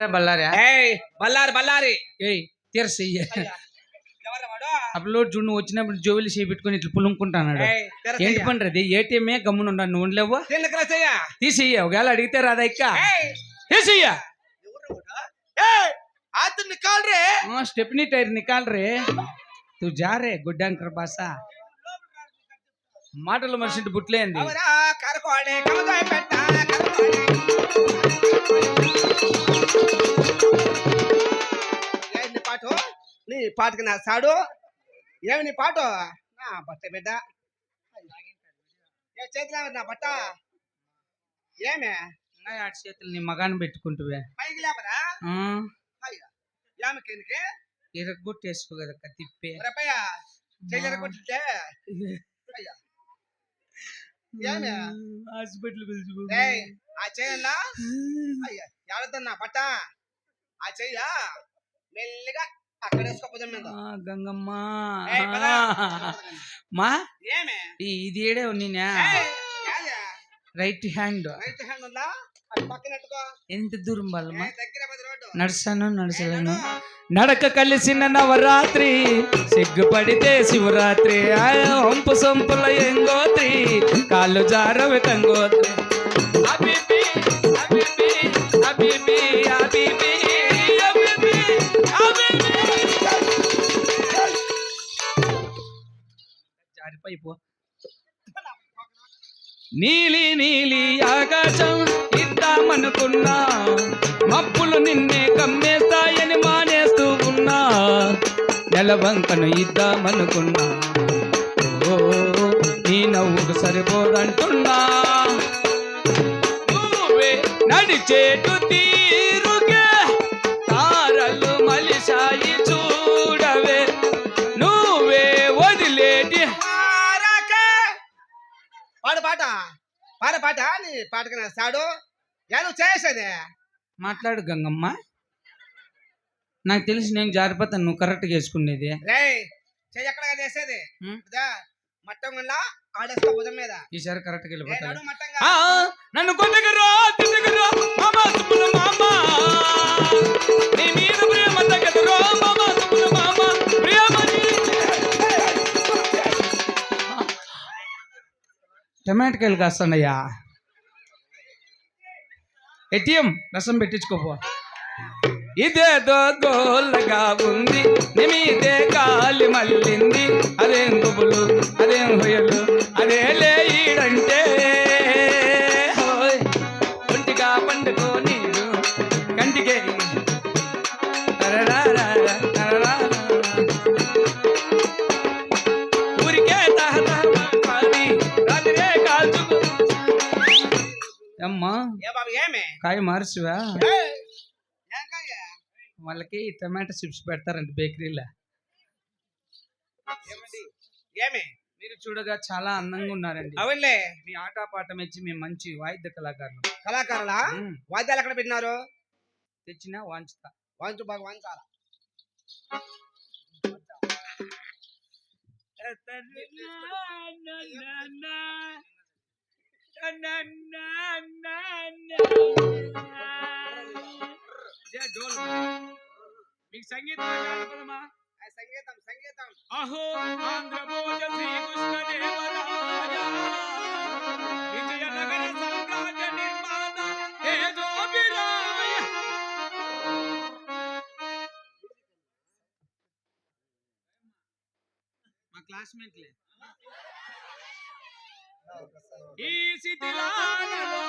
బల్లారా బల్లారి ఏయ్ అప్లోడ్ చూడు నువ్వు వచ్చినప్పుడు జోబులు చేపెట్టుకుని ఇట్లా పులుముకుంటాడు ఏంటి పని రది ఏటీఎంఏ గమ్మున ఉండాలి నువ్వు ఉండలేవు తీసేయ్య ఒకవేళ అడిగితే రాదా ఇక్క తీసేయ్య స్టెప్నీ టైర్ నికాల్ రే తు జా రే గుడ్డంకర్ బాసా మాటలు మనిషి నీ పాటు నీ పాటకి నా సాడు. ఏమి నీ పాటు? నా బట్ట బిడ్డ. ఏ చేతిలో నా బట్ట? ఏమే? చేతులు నీ మగాన్ని పెట్టుకుంటువే. పైకి లేపరా ఆ, అయ్యా ఏమి కిందకి ఇరగ్గొట్టేసుకో కదా తిప్పే. రపయ్య కొట్టితే అయ్యా. హాస్పిటల్ ఆ ఎవరిదన్నా ఆ చెయ్య మెల్లిగా అక్కడ మీద గంగమ్మ. మా? ఏమే? ఇది ఏడే నేనా? రైట్ హ్యాండ్ రైట్ హ్యాండ్ ఉందా? అది పక్కన పెట్టుకో. ఎంత దూరం ఏయ్, దగ్గర నడుచలేను? నడక కలిసిన నవరాత్రి సిగ్గుపడితే శివరాత్రి ఆయ హంపు సొంపుల ఎంగోత్రి కాళ్ళు జారవి తంగోత్రి. అబిబి, అబిబి, అబిబి, అబిబి, జారిపోయిపో నీలి నీలి ఆకాశం ఇద్దామనుకున్నా మప్పులు నిన్నే కమ్మేస్తాయని మా నెలవంకను ఇద్దామనుకున్నా. ఓ నీ నవ్వుకు సరిపోదంటున్నా. నడిచేటు తీరుగే తారలు మలిశాయి చూడవే. నువ్వే వదిలేటి. పాడు పాట. పాడు పాట నీ పాటకి నా సాడు. నువ్వు చేసేది. మాట్లాడు గంగమ్మ. నాకు తెలిసి నేను జారిపోతాను నువ్వు కరెక్ట్గా వేసుకునేది. ఎక్కడ? ఇదా మట్టం గుండా ఆడేసుకో భుజం మీద. ఈసారి కరెక్ట్గా ఏ వెళ్ళిపోతాను. నన్ను కొద్దిగరా తిన్నగరా మామ సుబ్బుల మామ. నీ మీద ప్రేమ తగ్గదురా మామ సుబ్బుల మామ. ప్రియమని టమాటకాయలు కాస్తానయ్యా. ఏటీఎం రసం పెట్టించుకోపో. ఇదేదో గోల్లగా ఉంది. నిమీదే గాలి మల్లింది అదేం గుబులు అదేం హొయలు అదే లేడంటే ఒంటిగా పండుకో నీడు కంటికే. ఊరికే తహతహమాడి రాత్రే కాల్చుకు. అమ్మా ఏ బాబు ఏమే? కాయ మార్చివా? వాళ్ళకి టమాటా చిప్స్ పెడతారంట బేకరీలో ఏమండి ఏమే మీరు చూడగా చాలా అందంగా ఉన్నారండి అవునులే మీ ఆట పాట మెచ్చి మేము మంచి వాయిద్య కళాకారులు కళాకారులా మ్మ్. వాద్యాలు ఎక్కడ పెట్టినారు తెచ్చినా వాంచుతా వంచు బాగా వంచాల ఇదే డోలు. మీకు సంగీతం ఆ సంగీతం సంగీతం. అహో విజయనగర సామ్రాజ్య తేజోభిరాయ మా క్లాస్మేట్లే. ఈ శిథిలాలలో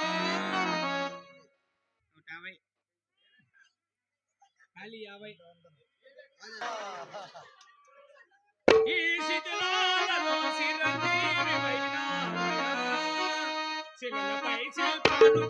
నూట యాభై. ఖాళీ యాభై. ఈ శిథిలాలలో చిరంజీవివైన శిలలపై శిల్పాలు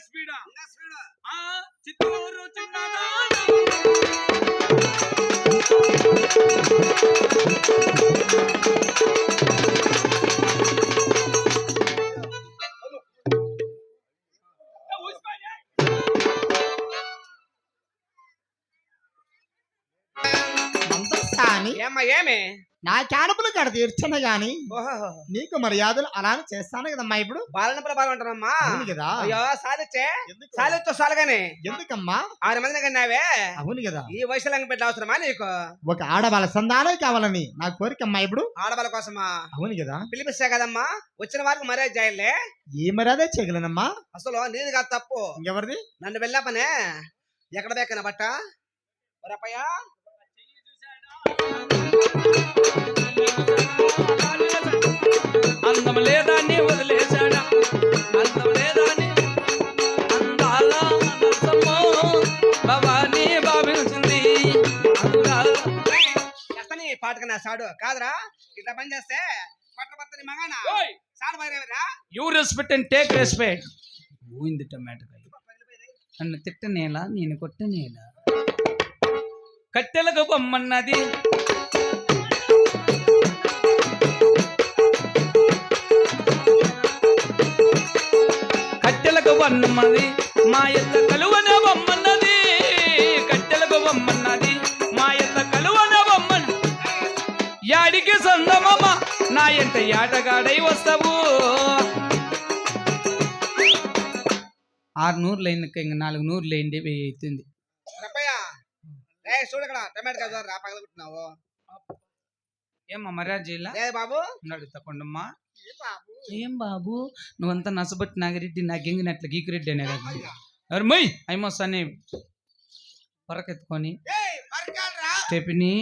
స్పీడా ఆ చిత్తూరు ఏమి? నా క్యానపులు కడ తీర్చను గాని నీకు మర్యాదలు అలానే చేస్తాను కదమ్మా ఇప్పుడు? బాలనప్పుడు బాగుంటారమ్మా అవును కదా. అయ్యో సాధించే? సాధించు సాలుగానే. ఎందుకమ్మా? ఆరు మందిని కన్నావే. అవును కదా. ఈ వయసులో బిడ్డ అవసరమా నీకు? ఒక ఆడవాళ్ళ సంధానం కావాలని నా కోరికమ్మా ఇప్పుడు. ఆడవాళ్ళ కోసమా? అవును కదా. పిలిపిస్తా కదమ్మా. వచ్చిన వారికి మర్యాద చేయాలే. ఏ మర్యాద చేయగలనమ్మా? అసలు నీది కాదు తప్పు. ఇంకెవరిది? నన్ను వెళ్ళా పనే ఎక్కడ బేకన బట్ట? ఒరపయ్యా. అందం లేదా నీ వదిలేశాడా? అందం లేదా నీ అందాల నరసమ్మో భవానీ భావించింది అందాల ఎస్తని పాటకు నా సాడు. కాదురా ఇట్లా పని చేస్తే పట్ట పట్టని మగానా! సాడు బయరేవరా you respect and take respect పోయింది టమాటో నన్ను తిట్టనేలా నేను కొట్టనేలా కట్టెలకు బొమ్మన్నది కట్టెలకు బొమ్మన్నది మా యొక్క కలువన బొమ్మన్నది కట్టెలకు బొమ్మన్నది మా యొక్క కలువన బొమ్మన్. యాడికి సొందమమ్మ నా ఎంత యాటగాడై వస్తావు? ఆరు నూరులు అయింది ఇంక నాలుగు నూరులు అయింది వెయ్యి అవుతుంది. చూడకడా రే చూడు టమాటో కాదు ఏమ్మా మర్యాద చేయాల బాబు? ఉన్నాడు తప్పండమ్మా ఏం బాబు? నువ్వంతా నసబట్టి నాగిరెడ్డి నా గెంగినట్లు గీకిరెడ్డి అనేది ఎవరు మొయ్? అయిమొస్తానే పొరకెత్తుకొని. ఏయ్ పరకాలరా స్టెపిని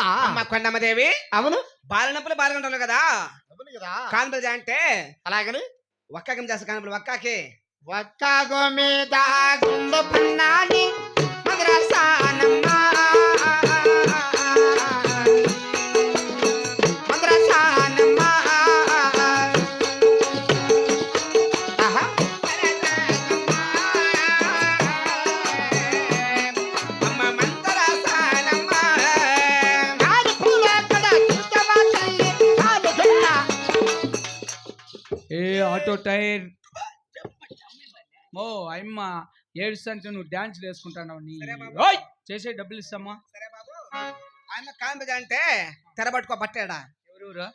అమ్మ కొండమ్మదేవి. అవును. బాలనప్పులు బాలగంటలు కదా? అవును కదా. కాన్పులు అంటే? అలాగని? ఒక్కకి చేస్తా కాన్పులు ఒక్కకి. ఒక్క గోమీద గుండు పన్నాని. ఏ ఆటో టైర్? ఓ అమ్మ ఏడుస్తుంటే నువ్వు డాన్స్ వేసుకుంటున్నావు నీ బాబు. చేసే డబ్బులు ఇస్తామా? సరే బాబు. ఆయన కాన్పులు అంటే తెరబట్టుకో పట్టాడా ఎవరు